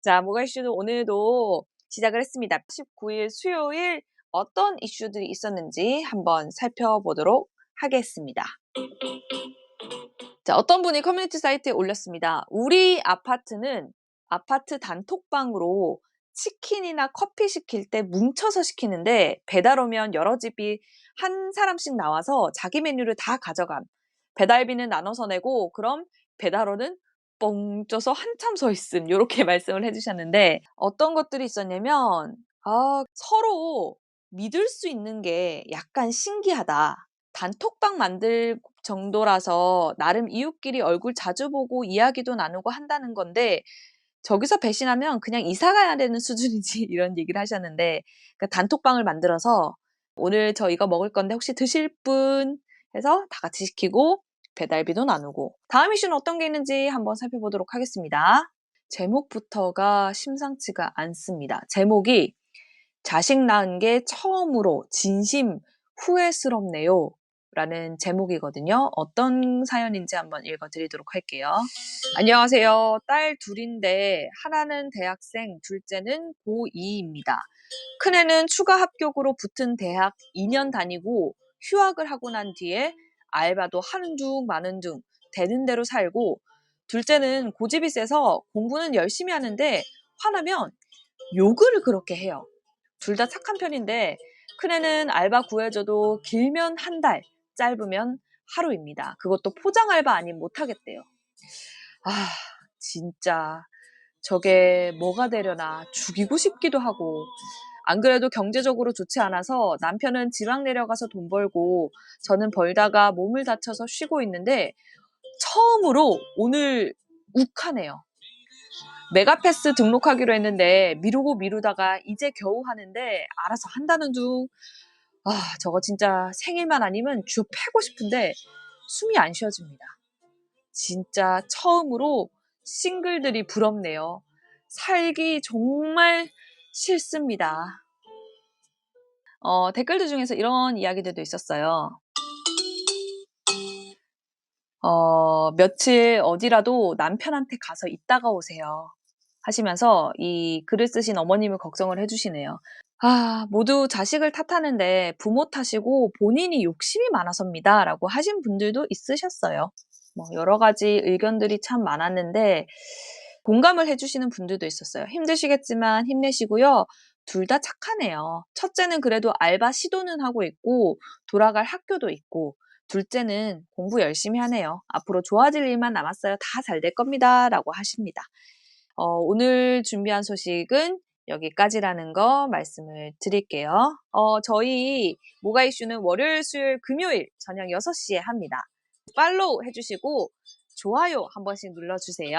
자, 뭐가 이슈는 오늘도 시작을 했습니다. 19일 수요일 어떤 이슈들이 있었는지 한번 살펴보도록 하겠습니다. 자, 어떤 분이 커뮤니티 사이트에 올렸습니다. 우리 아파트는 아파트 단톡방으로 치킨이나 커피 시킬 때 뭉쳐서 시키는데 배달 오면 여러 집이 한 사람씩 나와서 자기 메뉴를 다 가져감. 배달비는 나눠서 내고 그럼 배달원은 뻥 쪄서 한참 서 있음. 요렇게 말씀을 해주셨는데 어떤 것들이 있었냐면 아, 서로 믿을 수 있는 게 약간 신기하다. 단톡방 만들 정도라서 나름 이웃끼리 얼굴 자주 보고 이야기도 나누고 한다는 건데 저기서 배신하면 그냥 이사 가야 되는 수준이지 이런 얘기를 하셨는데 그러니까 단톡방을 만들어서 오늘 저 이거 먹을 건데 혹시 드실 분 해서 다 같이 시키고 배달비도 나누고 다음 이슈는 어떤 게 있는지 한번 살펴보도록 하겠습니다. 제목부터가 심상치가 않습니다. 제목이 자식 낳은 게 처음으로 진심 후회스럽네요. 라는 제목이거든요. 어떤 사연인지 한번 읽어드리도록 할게요. 안녕하세요. 딸 둘인데 하나는 대학생, 둘째는 고2입니다. 큰애는 추가 합격으로 붙은 대학 2년 다니고 휴학을 하고 난 뒤에 알바도 하는 둥 마는 둥 되는 대로 살고 둘째는 고집이 세서 공부는 열심히 하는데 화나면 욕을 그렇게 해요. 둘 다 착한 편인데 큰애는 알바 구해줘도 길면 한 달, 짧으면 하루입니다. 그것도 포장 알바 아닌 못하겠대요. 아, 진짜 저게 뭐가 되려나 죽이고 싶기도 하고 안 그래도 경제적으로 좋지 않아서 남편은 지방 내려가서 돈 벌고 저는 벌다가 몸을 다쳐서 쉬고 있는데 처음으로 오늘 욱하네요. 메가패스 등록하기로 했는데 미루고 미루다가 이제 겨우 하는데 알아서 한다는 둥. 아, 저거 진짜 생일만 아니면 주 패고 싶은데 숨이 안 쉬어집니다. 진짜 처음으로 싱글들이 부럽네요. 살기 정말 싫습니다. 어, 댓글들 중에서 이런 이야기들도 있었어요. 어, 며칠 어디라도 남편한테 가서 있다가 오세요. 하시면서 이 글을 쓰신 어머님을 걱정을 해주시네요. 아, 모두 자식을 탓하는데 부모 탓이고 본인이 욕심이 많아서입니다. 라고 하신 분들도 있으셨어요. 뭐 여러 가지 의견들이 참 많았는데 공감을 해주시는 분들도 있었어요. 힘드시겠지만 힘내시고요. 둘 다 착하네요. 첫째는 그래도 알바 시도는 하고 있고 돌아갈 학교도 있고 둘째는 공부 열심히 하네요. 앞으로 좋아질 일만 남았어요. 다 잘 될 겁니다. 라고 하십니다. 어, 오늘 준비한 소식은 여기까지라는 거 말씀을 드릴게요. 어, 저희 모가 이슈는 월요일, 수요일, 금요일 저녁 6시에 합니다. 팔로우 해주시고 좋아요 한 번씩 눌러주세요.